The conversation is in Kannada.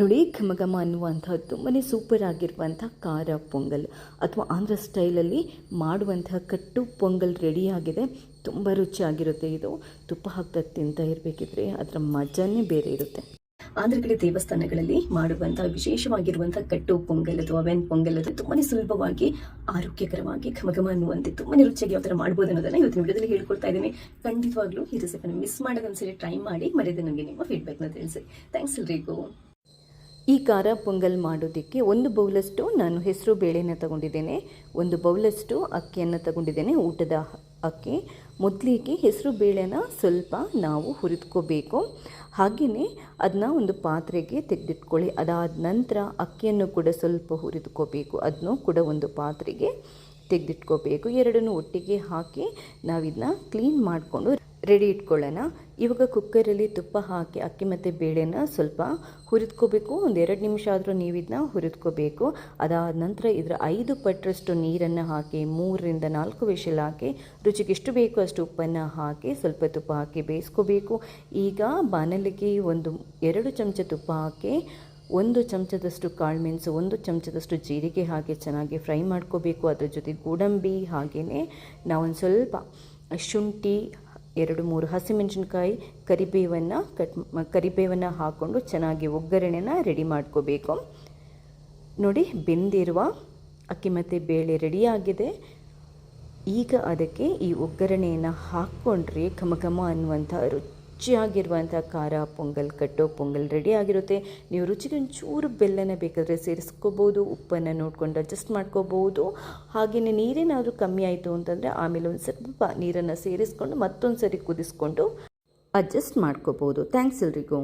ನೋಡಿ ಘಮ ಘಮ ಅನ್ನುವಂಥ ತುಂಬಾ ಸೂಪರ್ ಆಗಿರುವಂಥ ಖಾರ ಪೊಂಗಲ್ ಅಥವಾ ಆಂಧ್ರ ಸ್ಟೈಲಲ್ಲಿ ಮಾಡುವಂತಹ ಕಟ್ಟು ಪೊಂಗಲ್ ರೆಡಿಯಾಗಿದೆ ತುಂಬ ರುಚಿಯಾಗಿರುತ್ತೆ ಇದು. ತುಪ್ಪ ಹಾಕ್ತಾ ತಿಂತ ಇರಬೇಕಿದ್ರೆ ಅದರ ಮಜಾನೇ ಬೇರೆ ಇರುತ್ತೆ. ಆಂಧ್ರ ಕಡೆ ದೇವಸ್ಥಾನಗಳಲ್ಲಿ ಮಾಡುವಂತಹ ವಿಶೇಷವಾಗಿರುವಂತಹ ಕಟ್ಟು ಪೊಂಗಲ್ ಅಥವಾ ವೆನ್ ಪೊಂಗಲ್ ಅದು ತುಂಬಾ ಸುಲಭವಾಗಿ, ಆರೋಗ್ಯಕರವಾಗಿ ಘಮಘಮ ಅನ್ನುವಂತೆ ತುಂಬಾ ರುಚಿಯಾಗಿ ಯಾವ ಥರ ಮಾಡ್ಬೋದು ಅನ್ನೋದನ್ನ ಇವತ್ತಿನ ವಿಡಿಯೋದಲ್ಲಿ ಹೇಳ್ಕೊಳ್ತಾ ಇದ್ದೀನಿ. ಖಂಡಿತವಾಗ್ಲೂ ಈ ರೆಸಿಪಿನ ಮಿಸ್ ಮಾಡದ ಒಂದ್ಸರಿ ಟ್ರೈ ಮಾಡಿ ಮರೆಯದೆ ನನಗೆ ನಿಮ್ಮ ಫೀಡ್ಬ್ಯಾಕ್ನ ತಿಳಿಸಿ. ಥ್ಯಾಂಕ್ಸ್ ಎಲ್ರಿಗೂ. ಈ ಖಾರ ಪೊಂಗಲ್ ಮಾಡೋದಕ್ಕೆ ಒಂದು ಬೌಲಷ್ಟು ನಾನು ಹೆಸರು ಬೇಳೆನ ತಗೊಂಡಿದ್ದೇನೆ, ಒಂದು ಬೌಲಷ್ಟು ಅಕ್ಕಿಯನ್ನು ತಗೊಂಡಿದ್ದೇನೆ, ಊಟದ ಅಕ್ಕಿ. ಮೊದಲಿಗೆ ಹೆಸರು ಬೇಳೆನ ಸ್ವಲ್ಪ ನಾವು ಹುರಿದ್ಕೋಬೇಕು. ಹಾಗೆಯೇ ಅದನ್ನ ಒಂದು ಪಾತ್ರೆಗೆ ತೆಗೆದಿಟ್ಕೊಳ್ಳಿ. ಅದಾದ ನಂತರ ಅಕ್ಕಿಯನ್ನು ಕೂಡ ಸ್ವಲ್ಪ ಹುರಿದುಕೋಬೇಕು. ಅದನ್ನು ಕೂಡ ಒಂದು ಪಾತ್ರೆಗೆ ತೆಗೆದಿಟ್ಕೋಬೇಕು. ಎರಡನ್ನೂ ಒಟ್ಟಿಗೆ ಹಾಕಿ ನಾವಿದನ್ನ ಕ್ಲೀನ್ ಮಾಡಿಕೊಂಡು ರೆಡಿ ಇಟ್ಕೊಳ್ಳೋಣ. ಇವಾಗ ಕುಕ್ಕರಲ್ಲಿ ತುಪ್ಪ ಹಾಕಿ, ಅಕ್ಕಿ ಮತ್ತು ಬೇಳೆನ ಸ್ವಲ್ಪ ಹುರಿದ್ಕೋಬೇಕು. ಒಂದು ಎರಡು ನಿಮಿಷ ಆದರೂ ನೀವು ಇದನ್ನ ಹುರಿದ್ಕೋಬೇಕು. ಅದಾದ ನಂತರ ಇದರ ಐದು ಪಟ್ಟರಷ್ಟು ನೀರನ್ನು ಹಾಕಿ, ಮೂರರಿಂದ ನಾಲ್ಕು ವಿಷಲ್ ಹಾಕಿ, ರುಚಿಗೆ ಎಷ್ಟು ಬೇಕೋ ಅಷ್ಟು ಉಪ್ಪನ್ನು ಹಾಕಿ, ಸ್ವಲ್ಪ ತುಪ್ಪ ಹಾಕಿ ಬೇಯಿಸ್ಕೋಬೇಕು. ಈಗ ಬಾಣಲಿಗೆ ಒಂದು ಎರಡು ಚಮಚ ತುಪ್ಪ ಹಾಕಿ, ಒಂದು ಚಮಚದಷ್ಟು ಕಾಳುಮೆಣಸು ಒಂದು ಚಮಚದಷ್ಟು ಜೀರಿಗೆ ಹಾಕಿ ಚೆನ್ನಾಗಿ ಫ್ರೈ ಮಾಡ್ಕೋಬೇಕು. ಅದ್ರ ಜೊತೆ ಗೋಡಂಬಿ ಹಾಗೆಯೇ ನಾವೊಂದು ಸ್ವಲ್ಪ ಶುಂಠಿ ಎರಡು ಮೂರು ಹಸಿಮೆಣಸಿನ್ಕಾಯಿ ಕರಿಬೇವನ್ನು ಕಟ್ ಕರಿಬೇವನ್ನು ಹಾಕ್ಕೊಂಡು ಚೆನ್ನಾಗಿ ಒಗ್ಗರಣೆನ ರೆಡಿ ಮಾಡ್ಕೋಬೇಕು. ನೋಡಿ, ಬೆಂದಿರುವ ಅಕ್ಕಿ ಮತ್ತು ಬೇಳೆ ರೆಡಿಯಾಗಿದೆ. ಈಗ ಅದಕ್ಕೆ ಈ ಒಗ್ಗರಣೆಯನ್ನು ಹಾಕ್ಕೊಂಡ್ರೆ ಘಮ ಘಮ ಅನ್ನುವಂಥ ರುಚಿಯಾಗಿರುವಂಥ ಖಾರ, ಪೊಂಗಲ್ ಕಟ್ಟೋ, ಪೊಂಗಲ್ ರೆಡಿ ಆಗಿರುತ್ತೆ. ನೀವು ರುಚಿಗೆ ಒಂಚೂರು ಬೆಲ್ಲನ ಬೇಕಾದರೆ ಸೇರಿಸ್ಕೋಬೋದು, ಉಪ್ಪನ್ನು ನೋಡ್ಕೊಂಡು ಅಡ್ಜಸ್ಟ್ ಮಾಡ್ಕೋಬೋದು. ಹಾಗೆಯೇ ನೀರೇನಾದರೂ ಕಮ್ಮಿ ಆಯಿತು ಅಂತಂದರೆ ಆಮೇಲೆ ಒಂದು ಸ್ವಲ್ಪ ನೀರನ್ನು ಸೇರಿಸ್ಕೊಂಡು ಮತ್ತೊಂದು ಸರಿ ಕುದಿಸ್ಕೊಂಡು ಅಡ್ಜಸ್ಟ್ ಮಾಡ್ಕೋಬೋದು. ಥ್ಯಾಂಕ್ಸ್ ಎಲ್ರಿಗೂ.